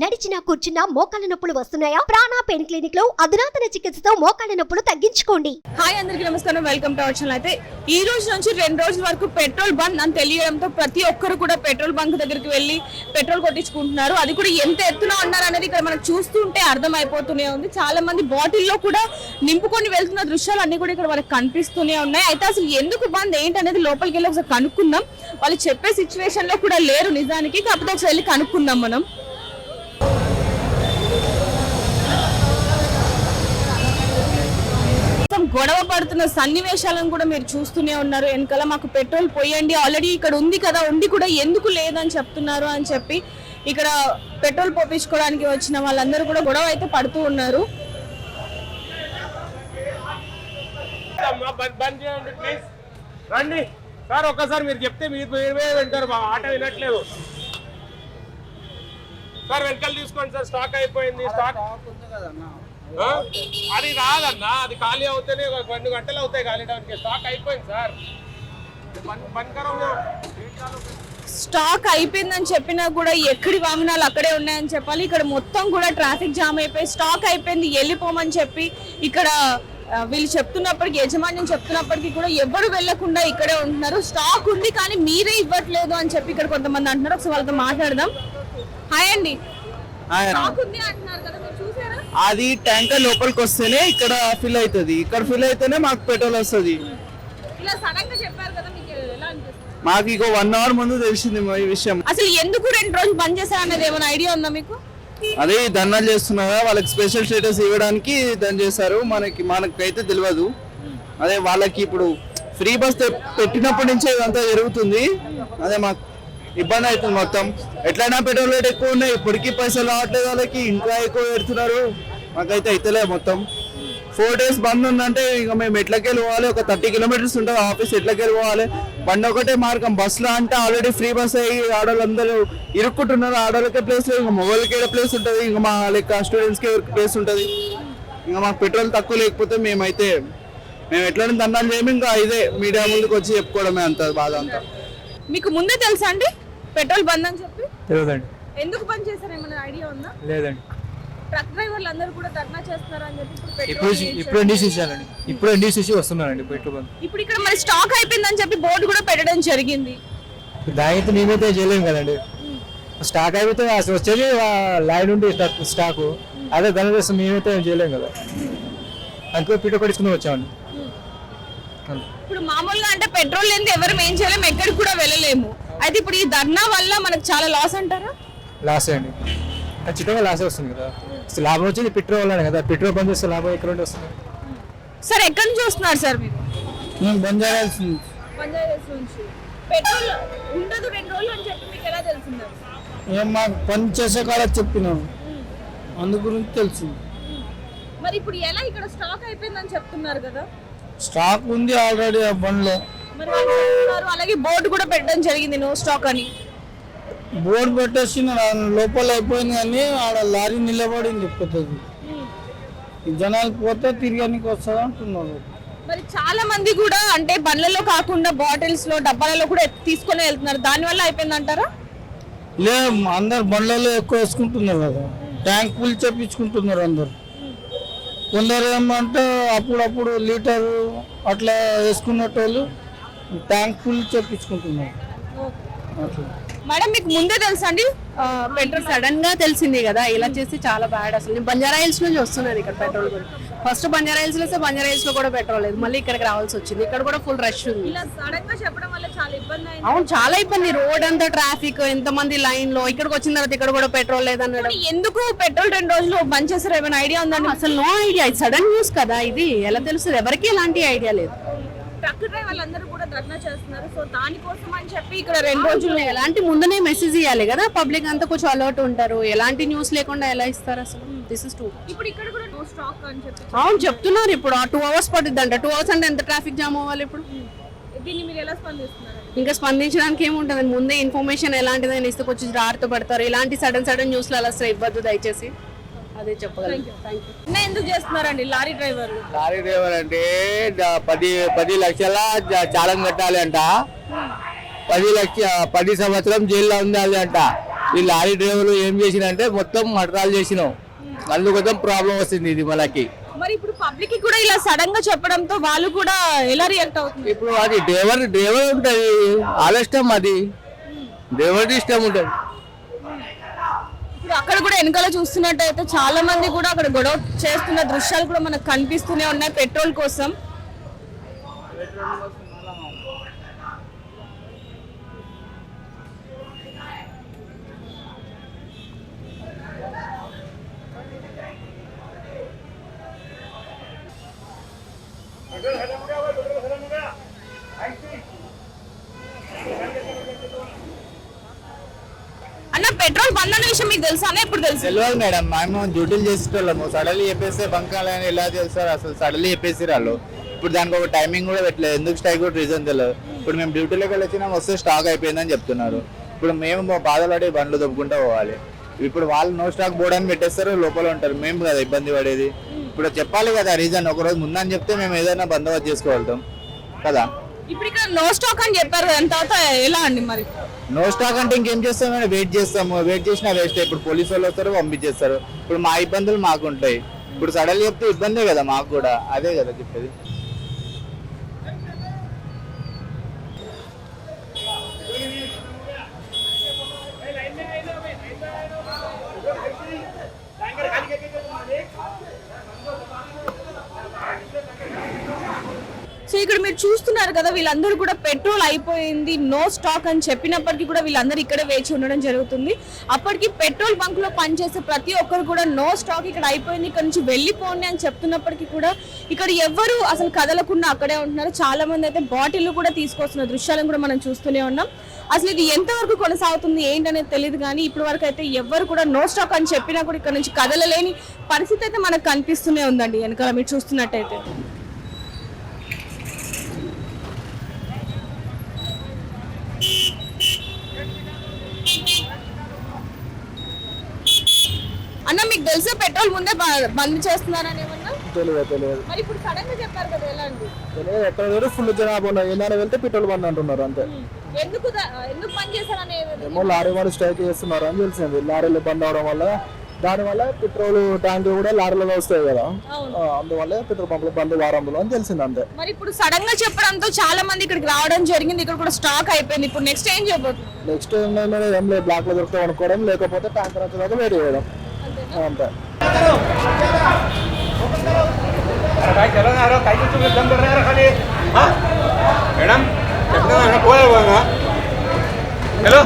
నడిచినా కూర్చున్నా మోకాళ్ళ నొప్పులు వస్తున్నాయా? ప్రాణా పెయిన్ క్లినిక్లో అధునాతన చికిత్సతో మోకాళ్ళ నొప్పులు తగ్గించుకోండి. హాయ్ అందరికి నమస్కారం. వెల్కమ్ టు అవర్ అయితే ఈ రోజు నుంచి రెండు రోజుల వరకు పెట్రోల్ బంక్ అని తెలియడంతో ప్రతి ఒక్కరు కూడా పెట్రోల్ బంక్ దగ్గరికి వెళ్ళి పెట్రోల్ కొట్టించుకుంటున్నారు. అది కూడా ఎంత ఎత్తున ఉన్నారు అనేది ఇక్కడ మనం చూస్తుంటే అర్థం అయిపోతూనే ఉంది. చాలా మంది బాటిల్లో కూడా నింపుకొని వెళ్తున్న దృశ్యాలు అన్ని కూడా ఇక్కడ మనకు కనిపిస్తూనే ఉన్నాయి. అయితే అసలు ఎందుకు బంద్? ఏంటి అనేది లోపలికి వెళ్ళి ఒకసారి కనుక్కుందాం. వాళ్ళు చెప్పే సిచ్యువేషన్లో కూడా లేరు నిజానికి. కాకపోతే ఒకసారి వెళ్ళి కనుక్కుందాం మనం. గొడవ పడుతున్న సన్నివేశాలను కూడా మీరు చూస్తూనే ఉన్నారు. వెనకాల మాకు పెట్రోల్ పోయండి ఆల్రెడీ ఇక్కడ ఉంది కదా ఉండి కూడా ఎందుకు లేదని చెప్తున్నారు అని చెప్పి ఇక్కడ పెట్రోల్ పోపించుకోవడానికి వచ్చిన వాళ్ళందరూ కూడా గొడవ అయితే పడుతూ ఉన్నారు. అమ్మా, బంద్ బంద్ చేయండి ప్లీజ్ రండి. సార్ ఒక్కసారి మీరు చెప్తే మీరు మీరే వింటారు మా ఆట వినట్లేదు. సార్ వెనకాల తీసుకోండి సార్ స్టాక్ అయిపోయింది స్టాక్? అది రాదన్నా అది ఖాళీ అవుతేనే ఒక రెండు గంటలు అవుతాయి ఖాళీ అవడానికి స్టాక్ అయిపోయింది సార్। స్టాక్ అయిపోయిందని చెప్పినా కూడా ఎక్కడి వాహనాలు అక్కడే ఉన్నాయని చెప్పాలి. ఇక్కడ మొత్తం కూడా ట్రాఫిక్ జామ్ అయిపోయి స్టాక్ అయిపోయింది వెళ్ళిపోమని చెప్పి ఇక్కడ వీళ్ళు చెప్తున్నప్పటికీ యజమాన్యం చెప్తున్నప్పటికీ కూడా ఎవరు వెళ్ళకుండా ఇక్కడే ఉంటున్నారు. స్టాక్ ఉంది కానీ మీరే ఇవ్వట్లేదు అని చెప్పి ఇక్కడ కొంతమంది అంటున్నారు. ఒకసారి వాళ్ళతో మాట్లాడదాం. హాయ్ అండి. స్టాక్ ఉంది అంటున్నారు కదా అది ట్యాంకర్ లోపలికి వస్తేనే ఇక్కడ ఫిల్ అవుతుంది. ఇక్కడ ఫిల్ అయితేనే మాకు పెట్రోల్ వస్తుంది. మీకు ఇక వన్ అవర్ ముందు తెలిసింది మా ఈ విషయం. అసలు ఎందుకు రెండు రోజులు బంద్ చేశారు అనేది ఏమైనా ఐడియా ఉందా మీకు? అదే ధర్నాలు చేస్తున్నారా? వాళ్ళకి స్పెషల్ స్టేటస్ ఇవ్వడానికి దాన్ని చేశారు. మనకి మనకైతే తెలియదు. అదే వాళ్ళకి ఇప్పుడు ఫ్రీ బస్ పెట్టినప్పటి నుంచే ఇదంతా జరుగుతుంది. అదే మాకు ఇబ్బంది అవుతుంది మొత్తం. ఎట్లయినా పెట్రోల్ రేట్ ఎక్కువ ఉన్నాయి. ఇప్పటికీ పైసలు రావట్లేదు వాళ్ళకి. ఇంకా ఎక్కువ పెడుతున్నారు. మాకైతే అయితలే మొత్తం. ఫోర్ డేస్ బంద్ ఉందంటే ఇక మేము ఎట్లకెళ్ళి పోవాలి? ఒక థర్టీ కిలోమీటర్స్ ఉంటుంది ఆఫీస్ ఎట్లకెళ్ళి పోవాలి? బండి ఒకటే మార్గం. బస్సులో అంటే ఆల్రెడీ ఫ్రీ బస్ అయ్యి ఆడవాళ్ళందరూ ఇరుక్కుంటున్నారు. ఆడవాళ్ళకే ప్లేస్ లేదు. ఇంకా మొబైల్కి ప్లేస్ ఉంటుంది? ఇంకా మా లెక్క స్టూడెంట్స్కి ప్లేస్ ఉంటుంది? ఇంకా మాకు పెట్రోల్ తక్కువ లేకపోతే మేమైతే మేము ఎట్లనే దండాలు చేయము ఇంకా ఇదే మీడియా ముందుకు వచ్చి చెప్పుకోవడమే అంత బాధ అంతా. మీకు ముందే తెలుసా అండి? పెట్రోల్ బంద్ అని చెప్పి? తెలియదండి. ఎందుకు బంద్ చేశారు? ఏమైనా ఐడియా ఉందా? లేదండి. ట్రక్ డ్రైవర్లు అందరూ కూడా ధర్నా చేస్తున్నారు అని చెప్పి ఇప్పుడు ఇప్పుడు పెట్రోల్ ఇప్పుడు ఎన్డీసీసీ ఇప్పుడు ఎన్డీసీసీ వస్తున్నారండి పెట్రోల్ ఇప్పుడు ఇక్కడ మరి స్టాక్ అయిపోయిందని చెప్పి బోర్డు కూడా పెట్టడం జరిగింది. దానితో మేమైతే చేయలేము కదండి. స్టాక్ అయిపోతే అసలు వచ్చేది లైన్ ఉండి స్టాక్ అదే దాని కోసం మేమైతే ఏం చేయలేము కదా. అందుకే పీట కొట్టించుకుని వచ్చామండి. ఇప్పుడు మామూలుగా అంటే పెట్రోల్ లేని ఎవరు ఏం చేయలేము ఎక్కడికి కూడా వెళ్ళలేము. అయితే ఇప్పుడు ఈ ధర్నా వల్ల మనకు చాలా లాస్ అంటారా? లాసే అండి. ఖచ్చితంగా లాసే వస్తుంది కదా. లాభం వచ్చేది పెట్రోల్ వల్లనే కదా పెట్రోల్ బంద్ చేస్తే లాభం ఎక్కడ నుండి వస్తుంది? సార్ ఎక్కడి నుంచి వస్తున్నారు సార్ మీరు? చేయాల్సింది బంజారాస్ నుంచి. పెట్రోల్ ఉండదు రెండు రోజులు అని చెప్పి మీకు ఎలా తెలిసింది? ఏం మాకు పని చేసే కాడ చెప్పినాం. అందు గురించి తెలుసు మరి ఇప్పుడు ఎలా ఇక్కడ స్టాక్ అయిపోయిందని చెప్తున్నారు కదా? స్టాక్ ఉంది ఆల్రెడీ ఆ బండ్లో. మరి వాళ్ళు చెప్తున్నారు, అలాగే బోర్డు కూడా పెట్టడం జరిగింది నో స్టాక్ అని. బోర్డు పెట్టేసి లోపల అయిపోయింది కానీ ఆడ లారీ నిలబడింది ఈ జనాలు పోతే తిరగడానికి వస్తుంది అంటున్నారు. మరి చాలా మంది కూడా అంటే బండ్లలో కాకుండా బాటిల్స్లో డబ్బాలలో కూడా తీసుకొని వెళ్తున్నారు. దాని వల్ల అయిపోయింది అంటారా? లే అందరు బండ్లలో ఎక్కువ వేసుకుంటున్నారు కదా. ట్యాంక్ ఫుల్ చెప్పించుకుంటున్నారు అందరు. కొందరు ఏమంటే అప్పుడప్పుడు లీటర్ అట్లా వేసుకున్నట్టు ట్యాంక్ ఫుల్ చెప్పించుకుంటున్నారు అట్లా. మేడం మీకు ముందే తెలుసా అండి? పెట్రోల్ సడన్గా తెలిసింది కదా ఇలా చేస్తే చాలా బ్యాడ్ అసలు. నేను బంజారా హిల్స్ నుంచి వస్తున్నాను ఇక్కడ పెట్రోల్ కూడా ఫస్ట్ బంజారా హిల్స్లో బంజారా హిల్స్లో కూడా పెట్రోల్ లేదు. మళ్ళీ ఇక్కడికి రావాల్సి వచ్చింది. ఇక్కడ కూడా ఫుల్ రష్ ఉంది. ఇలా సడన్గా చెప్పడం వల్ల చాలా ఇబ్బంది అయింది. అవును చాలా ఇబ్బంది. రోడ్ అంతా ట్రాఫిక్ ఎంత మంది లైన్లో ఇక్కడికి వచ్చిన తర్వాత ఇక్కడ కూడా పెట్రోల్ లేదనడం. మరి ఎందుకు పెట్రోల్ రెండు రోజులు బంద్ చేశారు? ఏమైనా ఐడియా ఉందండి అసలు నో ఐడియా సడన్ న్యూస్ కదా ఇది. ఎలా తెలుస్తుంది? ఎవరికి ఎలాంటి ఐడియా లేదు. ట్రక్ డ్రైవర్లు అందరూ కూడా ధర్నా చేస్తున్నారు. సో దానికోసం అని చెప్పి ఇక్కడ రెండు రోజులు ఎలాంటి ముందునే మెసేజ్ ఇవ్వాలి కదా. పబ్లిక్ అంతా కొంచెం అలర్ట్ ఉంటారు. ఎలాంటి న్యూస్ లేకుండా ఎలా ఇస్తారు అసలు? దిస్ ఇస్ టూ ఇప్పుడు ఇక్కడ కూడా నో స్టాక్ అని చెప్పి అవును చెప్తున్నారు ఇప్పుడు. ఆ టూ అవర్స్ పడుతుంది అంట టూ అవర్స్ అంటే ఎంత ట్రాఫిక్ జామ్ అవ్వాలి ఇప్పుడు? దీన్ని మీరు ఎలా స్పందిస్తున్నారు? ఇంకా స్పందించడానికి ఏముంటుంది? ముందే ఇన్ఫర్మేషన్ ఎలాంటిదని ఇస్తే కొంచెం జాగ్రత్త పడతారు. ఇలాంటి సడన్ సడన్ న్యూస్లు అలా అసలు ఇవ్వద్దు దయచేసి. అదే చెప్పగలను. ఎందుకు చేస్తున్నారండి లారీ డ్రైవర్ లారీ డ్రైవర్ అంటే పది పది లక్షల చాలం కట్టాలి అంట. పది లక్ష పది సంవత్సరం జైల్లో ఉండాలి అంట. ఈ లారీ డ్రైవర్లు ఏం చేసినంటే మొత్తం మటరాలు చేసినాం. అందుకోసం ప్రాబ్లం వస్తుంది ఇది మనకి. మరి ఇప్పుడు పబ్లిక్కి కూడా ఇలా సడన్గా చెప్పడంతో వాళ్ళు కూడా ఎలా రియాక్ట్ అవుతుంది ఇప్పుడు అది డ్రైవర్ డ్రైవర్ ఉంటుంది. వాళ్ళ ఇష్టం అది. డ్రైవర్ ఇష్టం ఉంటుంది. ఇప్పుడు అక్కడ కూడా వెనకాల చూస్తున్నట్టయితే చాలా మంది కూడా అక్కడ గొడవ చేస్తున్న దృశ్యాలు కూడా మనకు కనిపిస్తూనే ఉన్నాయి పెట్రోల్ కోసం. అన్న పెట్రోల్ బంద్ అన్న విషయం మీకు తెలుసా అన్న? ఇప్పుడు తెలుసు? తెలియదు మేడం. మేము డ్యూటీలు చేసేటోళ్ళము. సడన్లీ చెప్పేస్తే అని ఎలా తెలుస్తారు అసలు సడన్లీ చెప్పేసి వాళ్ళు. ఇప్పుడు దానికి ఒక టైమింగ్ కూడా పెట్టలేదు. ఎందుకు స్ట్రైక్ కూడా రీజన్ తెలియదు ఇప్పుడు మేము డ్యూటీలోకి వెళ్ళి వచ్చినా వస్తే స్టాక్ అయిపోయిందని చెప్తున్నారు. ఇప్పుడు మేము మా బాధపడి బండ్లు దొబ్బుకుంటూ పోవాలి. ఇప్పుడు వాళ్ళు నో స్టాక్ బోర్డని పెట్టేస్తారు లోపల ఉంటారు. మేము కదా ఇబ్బంది పడేది. ఇప్పుడు చెప్పాలి కదా రీజన్ ఒక రోజు ముందని చెప్తే మేము ఏదైనా బందోబస్తు చేసుకోగలుగుతాం. కదా? ఇప్పుడు ఇక్కడ నో స్టాక్ అని చెప్పారు దాని తర్వాత ఎలా అండి మరి? నో స్టాక్ అంటే ఇంకేం చేస్తాం? వెయిట్ చేస్తాము. వెయిట్ చేసినా వేస్ట్ ఇప్పుడు పోలీసు వాళ్ళు వస్తారు పంపించేస్తారు. ఇప్పుడు మా ఇబ్బందులు మాకు ఉంటాయి ఇప్పుడు సడన్ చెప్తే ఇబ్బందే కదా మాకు కూడా. అదే కదా చెప్పేది. ఇక్కడ మీరు చూస్తున్నారు కదా వీళ్ళందరూ కూడా పెట్రోల్ అయిపోయింది నో స్టాక్ అని చెప్పినప్పటికీ కూడా వీళ్ళందరూ ఇక్కడే వేచి ఉండడం జరుగుతుంది. అప్పటికి పెట్రోల్ బంక్లో పనిచేసే ప్రతి ఒక్కరు కూడా నో స్టాక్ ఇక్కడ అయిపోయింది ఇక్కడ నుంచి వెళ్ళిపోండి అని చెప్తున్నప్పటికీ కూడా ఇక్కడ ఎవ్వరు అసలు కదలకుండా అక్కడే ఉంటున్నారు. చాలా మంది అయితే బాటిల్ కూడా తీసుకొస్తున్న దృశ్యాలను కూడా మనం చూస్తూనే ఉన్నాం. అసలు ఇది ఎంతవరకు కొనసాగుతుంది ఏంటనేది తెలియదు కానీ ఇప్పటి వరకు అయితే ఎవరు కూడా నో స్టాక్ అని చెప్పినా కూడా ఇక్కడ నుంచి కదలలేని పరిస్థితి అయితే మనకు కనిపిస్తూనే ఉందండి. వెనకాల మీరు చూస్తున్నట్టయితే. అన్న మీకు తెలుసా పెట్రోల్ ముందే బంద్ చేస్తున్నారని ఏమన్నా? తెలియదు తెలియదు మరి ఇప్పుడు సడన్గా చెప్పారు కదా ఎలా అండి? తెలియదు ఎక్కడ వేరు ఫుల్ జనాభా ఉన్నాయి. ఏదైనా వెళ్తే పెట్రోల్ బంద్ అంటున్నారు అంతే. ఎందుకు ద- ఎందుకు బంద్ చేశారని ఏమన్నా- ఏమో లారీ వాళ్ళు స్ట్రైక్ చేస్తున్నారు అని తెలిసింది. లారీలు బంద్ అవడం వల్ల దానివల్ల పెట్రోల్ ట్యాంక్ కూడా లారీలలో వస్తాయి కదా. అందువల్ల పెట్రోల్ పంపులు బంద్ వారంలో అని తెలిసింది అంతే. మరి ఇప్పుడు సడన్గా చెప్పడంతో చాలా మంది ఇక్కడికి రావడం జరిగింది. ఇక్కడ కూడా స్టాక్ అయిపోయింది. ఇప్పుడు నెక్స్ట్ ఏం చేయబోతుంది నెక్స్ట్ ఏం లేదు బ్లాక్లో దొరికితే కొనుక్కోవడం లేకపోతే ట్యాంకర్ వచ్చేదాకా వెయిట్ చేయడం. काय केलं ना अरे काही तुम्ही दम करणार खाली? हा? मॅडम ना हॅलो?